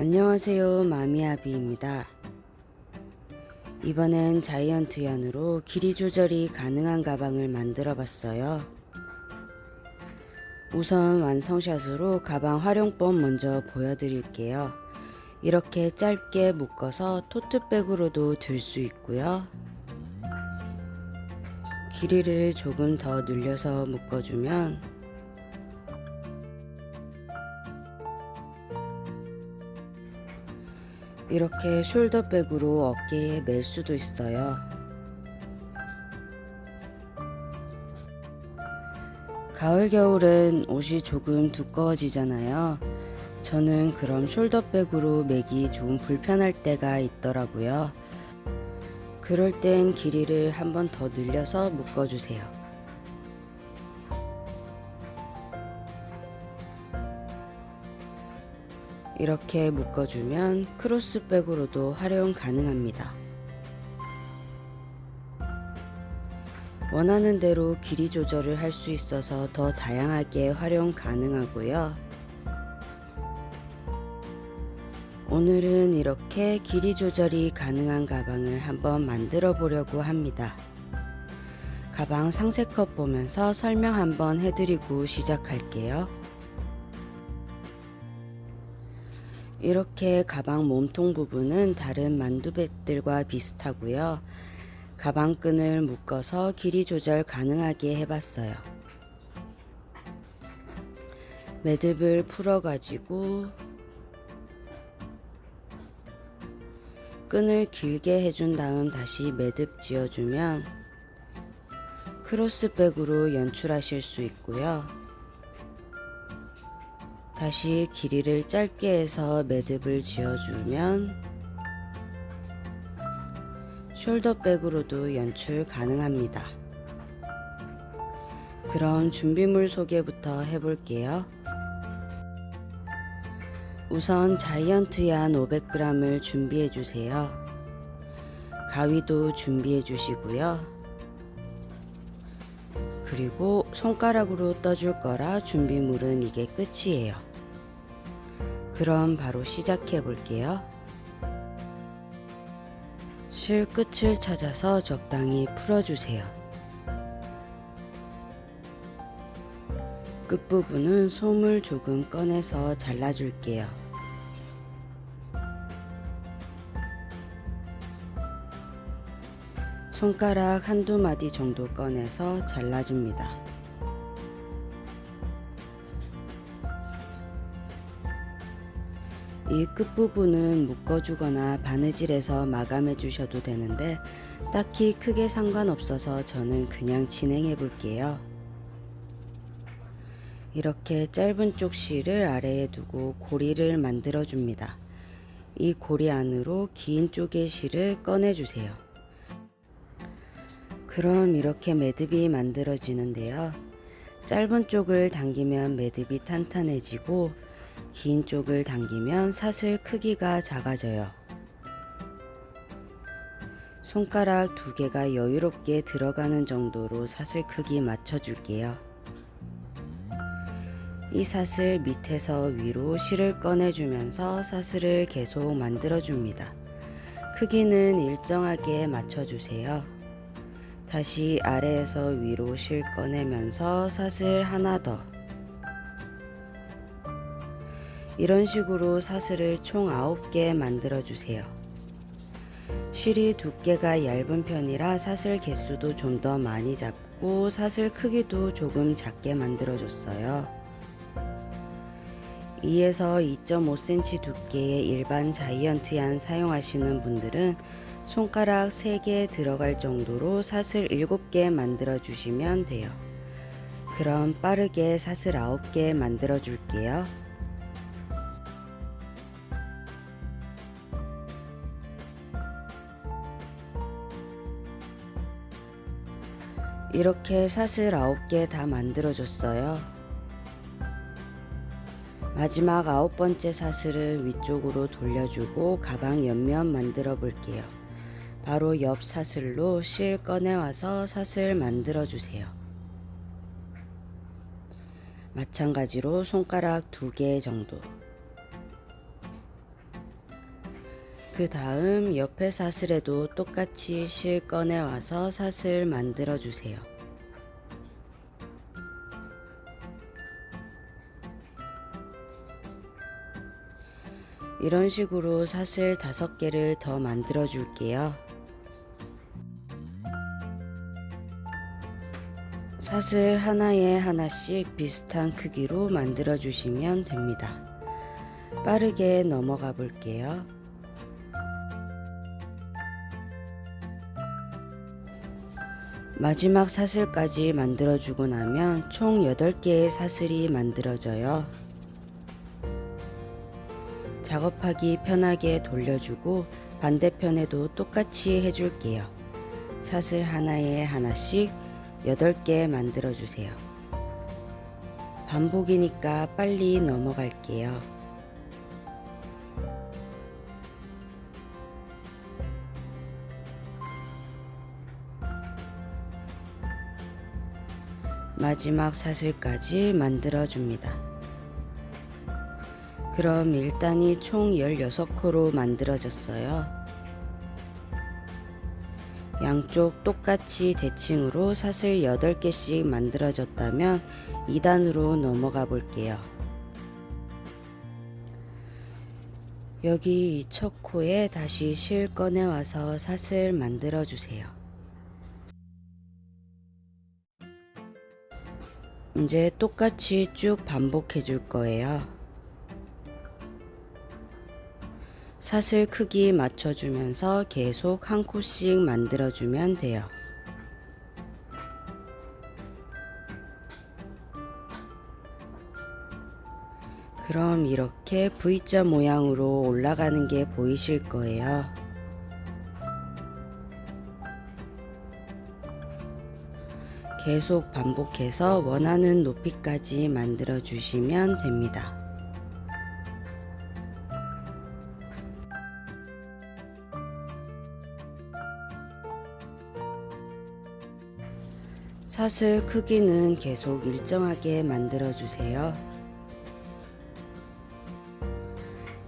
안녕하세요 마미아비입니다. 이번엔 자이언트 얀으로 길이 조절이 가능한 가방을 만들어 봤어요. 우선 완성샷으로 가방 활용법 먼저 보여드릴게요. 이렇게 짧게 묶어서 토트백으로도 들 수 있고요. 길이를 조금 더 늘려서 묶어주면 이렇게 숄더백으로 어깨에 멜 수도 있어요. 가을 겨울엔 옷이 조금 두꺼워지잖아요. 저는 그럼 숄더백으로 매기 좀 불편할 때가 있더라고요. 그럴 땐 길이를 한 번 더 늘려서 묶어주세요. 이렇게 묶어주면 크로스백으로도 활용 가능합니다. 원하는 대로 길이 조절을 할 수 있어서 더 다양하게 활용 가능하고요. 오늘은 이렇게 길이 조절이 가능한 가방을 한번 만들어 보려고 합니다. 가방 상세컷 보면서 설명 한번 해드리고 시작할게요. 이렇게 가방 몸통 부분은 다른 만두백들과 비슷하고요. 가방 끈을 묶어서 길이 조절 가능하게 해봤어요. 매듭을 풀어가지고 끈을 길게 해준 다음 다시 매듭 지어주면 크로스백으로 연출하실 수 있고요. 다시 길이를 짧게 해서 매듭을 지어주면 숄더백으로도 연출 가능합니다. 그럼 준비물 소개부터 해볼게요. 우선 자이언트 얀 500g을 준비해 주세요. 가위도 준비해 주시고요. 그리고 손가락으로 떠줄 거라 준비물은 이게 끝이에요. 그럼 바로 시작해 볼게요. 실 끝을 찾아서 적당히 풀어주세요. 끝부분은 솜을 조금 꺼내서 잘라줄게요. 손가락 한두 마디 정도 꺼내서 잘라줍니다. 이 끝부분은 묶어주거나 바느질해서 마감해 주셔도 되는데 딱히 크게 상관없어서 저는 그냥 진행해 볼게요. 이렇게 짧은 쪽 실을 아래에 두고 고리를 만들어 줍니다. 이 고리 안으로 긴 쪽의 실을 꺼내 주세요. 그럼 이렇게 매듭이 만들어지는데요. 짧은 쪽을 당기면 매듭이 탄탄해지고 긴 쪽을 당기면 사슬 크기가 작아져요. 손가락 두 개가 여유롭게 들어가는 정도로 사슬 크기 맞춰줄게요. 이 사슬 밑에서 위로 실을 꺼내주면서 사슬을 계속 만들어줍니다. 크기는 일정하게 맞춰주세요. 다시 아래에서 위로 실 꺼내면서 사슬 하나 더 이런 식으로 사슬을 총 9개 만들어 주세요. 실이 두께가 얇은 편이라 사슬 개수도 좀 더 많이 잡고 사슬 크기도 조금 작게 만들어 줬어요. 2에서 2.5cm 두께의 일반 자이언트 얀 사용하시는 분들은 손가락 3개 들어갈 정도로 사슬 7개 만들어 주시면 돼요. 그럼 빠르게 사슬 9개 만들어 줄게요. 이렇게 사슬 9개 다 만들어 줬어요. 마지막 아홉 번째 사슬을 위쪽으로 돌려주고 가방 옆면 만들어 볼게요. 바로 옆 사슬로 실 꺼내와서 사슬 만들어 주세요. 마찬가지로 손가락 두 개 정도. 그 다음 옆에 사슬에도 똑같이 실 꺼내와서 사슬 만들어 주세요. 이런 식으로 사슬 다섯 개를 더 만들어 줄게요. 사슬 하나에 하나씩 비슷한 크기로 만들어 주시면 됩니다. 빠르게 넘어가 볼게요. 마지막 사슬까지 만들어주고 나면 총 8개의 사슬이 만들어져요. 작업하기 편하게 돌려주고 반대편에도 똑같이 해줄게요. 사슬 하나에 하나씩 8개 만들어주세요. 반복이니까 빨리 넘어갈게요. 마지막 사슬까지 만들어 줍니다. 그럼 일단이 총 16코로 만들어졌어요. 양쪽 똑같이 대칭으로 사슬 8개씩 만들어졌다면 2단으로 넘어가 볼게요. 여기 이 첫 코에 다시 실 꺼내와서 사슬 만들어 주세요. 이제 똑같이 쭉 반복해 줄 거예요. 사슬 크기 맞춰주면서 계속 한 코씩 만들어주면 돼요. 그럼 이렇게 V자 모양으로 올라가는 게 보이실 거예요. 계속 반복해서 원하는 높이까지 만들어 주시면 됩니다. 사슬 크기는 계속 일정하게 만들어 주세요.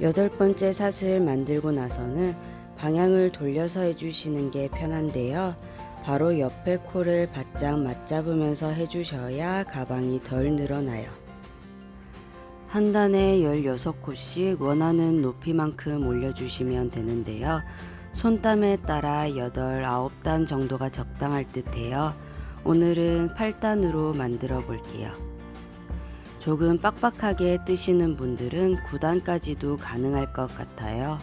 여덟 번째 사슬 만들고 나서는 방향을 돌려서 해주시는 게 편한데요. 바로 옆에 코를 바짝 맞잡으면서 해주셔야 가방이 덜 늘어나요. 한 단에 16코씩 원하는 높이만큼 올려주시면 되는데요. 손땀에 따라 8, 9단 정도가 적당할 듯 해요. 오늘은 8단으로 만들어 볼게요. 조금 빡빡하게 뜨시는 분들은 9단까지도 가능할 것 같아요.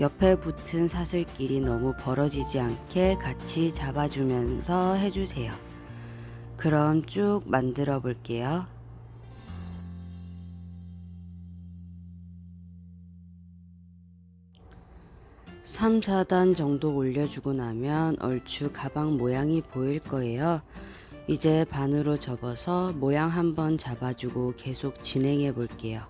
옆에 붙은 사슬끼리 너무 벌어지지 않게 같이 잡아주면서 해주세요. 그럼 쭉 만들어 볼게요. 삼, 4단 정도 올려주고 나면 얼추 가방 모양이 보일 거예요. 이제 반으로 접어서 모양 한번 잡아주고 계속 진행해 볼게요.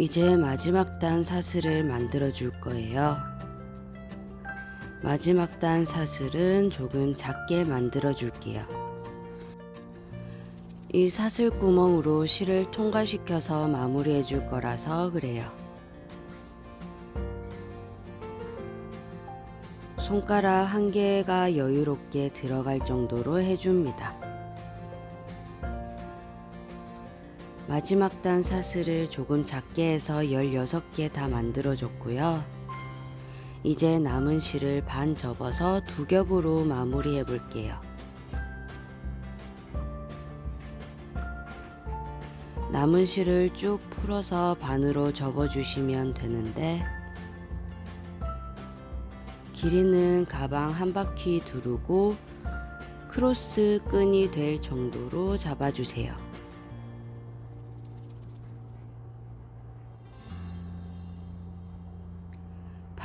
이제 마지막 단 사슬을 만들어 줄 거예요. 마지막 단 사슬은 조금 작게 만들어 줄게요. 이 사슬 구멍으로 실을 통과시켜서 마무리해 줄 거라서 그래요. 손가락 한 개가 여유롭게 들어갈 정도로 해줍니다. 마지막 단 사슬을 조금 작게 해서 16개 다 만들어 줬고요. 이제 남은 실을 반 접어서 두 겹으로 마무리해 볼게요. 남은 실을 쭉 풀어서 반으로 접어 주시면 되는데 길이는 가방 한 바퀴 두르고 크로스 끈이 될 정도로 잡아주세요.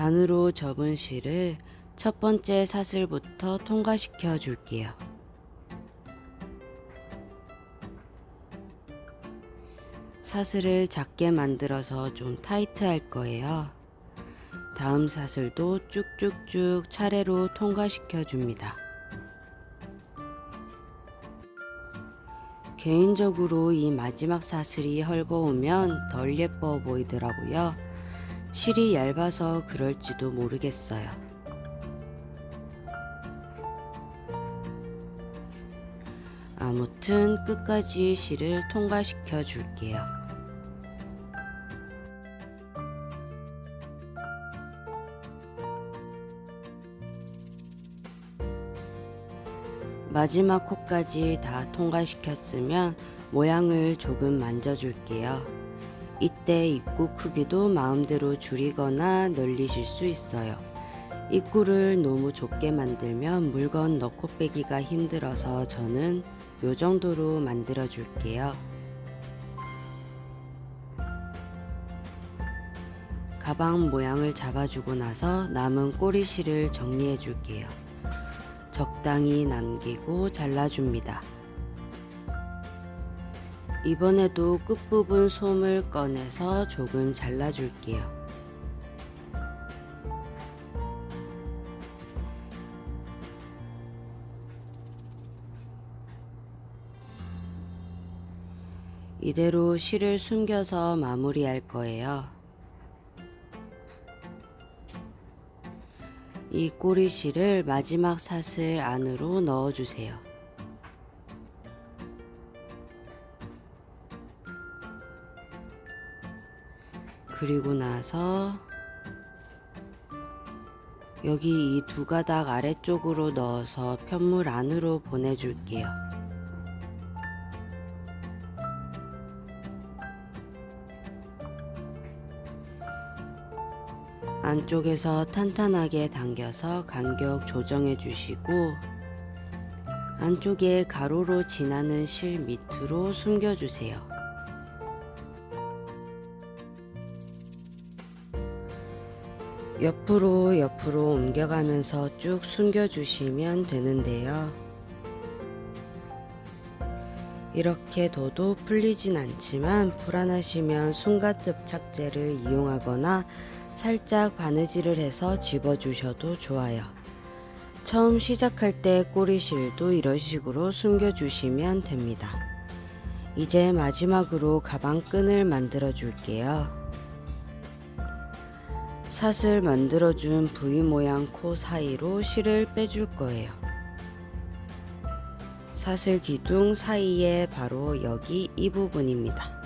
반으로 접은 실을 첫 번째 사슬부터 통과시켜 줄게요. 사슬을 작게 만들어서 좀 타이트할 거예요. 다음 사슬도 쭉쭉쭉 차례로 통과시켜 줍니다. 개인적으로 이 마지막 사슬이 헐거우면 덜 예뻐 보이더라고요. 실이 얇아서 그럴지도 모르겠어요. 아무튼 끝까지 실을 통과시켜 줄게요. 마지막 코까지 다 통과시켰으면 모양을 조금 만져줄게요. 이때 입구 크기도 마음대로 줄이거나 늘리실 수 있어요. 입구를 너무 좁게 만들면 물건 넣고 빼기가 힘들어서 저는 요 정도로 만들어 줄게요. 가방 모양을 잡아주고 나서 남은 꼬리실을 정리해 줄게요. 적당히 남기고 잘라줍니다. 이번에도 끝부분 솜을 꺼내서 조금 잘라줄게요. 이대로 실을 숨겨서 마무리할 거예요. 이 꼬리실을 마지막 사슬 안으로 넣어주세요. 그리고 나서 여기 이 두 가닥 아래쪽으로 넣어서 편물 안으로 보내줄게요. 안쪽에서 탄탄하게 당겨서 간격 조정해 주시고 안쪽에 가로로 지나는 실 밑으로 숨겨 주세요. 옆으로 옆으로 옮겨가면서 쭉 숨겨 주시면 되는데요. 이렇게 둬도 풀리진 않지만 불안하시면 숨가습 착제를 이용하거나 살짝 바느질을 해서 집어주셔도 좋아요. 처음 시작할 때 꼬리실도 이런 식으로 숨겨주시면 됩니다. 이제 마지막으로 가방 끈을 만들어 줄게요. 사슬 만들어준 V 모양 코 사이로 실을 빼줄 거예요. 사슬 기둥 사이에 바로 여기 이 부분입니다.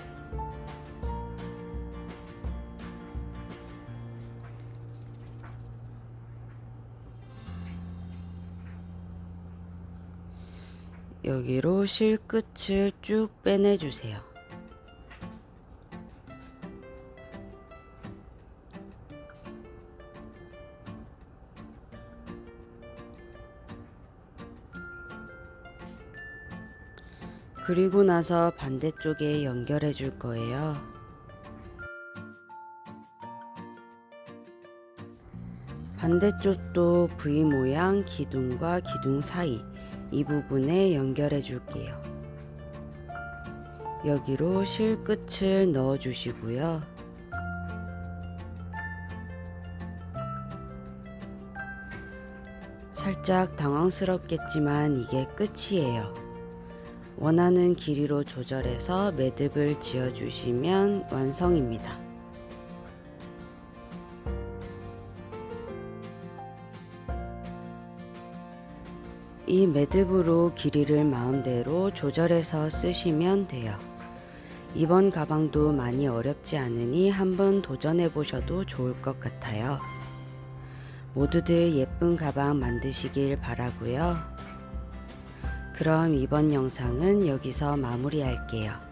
여기로 실 끝을 쭉 빼내주세요. 그리고 나서 반대쪽에 연결해 줄 거예요. 반대쪽도 V 모양 기둥과 기둥 사이 이 부분에 연결해 줄게요. 여기로 실 끝을 넣어 주시고요. 살짝 당황스럽겠지만 이게 끝이에요. 원하는 길이로 조절해서 매듭을 지어 주시면 완성입니다. 이 매듭으로 길이를 마음대로 조절해서 쓰시면 돼요. 이번 가방도 많이 어렵지 않으니 한번 도전해 보셔도 좋을 것 같아요. 모두들 예쁜 가방 만드시길 바라고요. 그럼 이번 영상은 여기서 마무리할게요.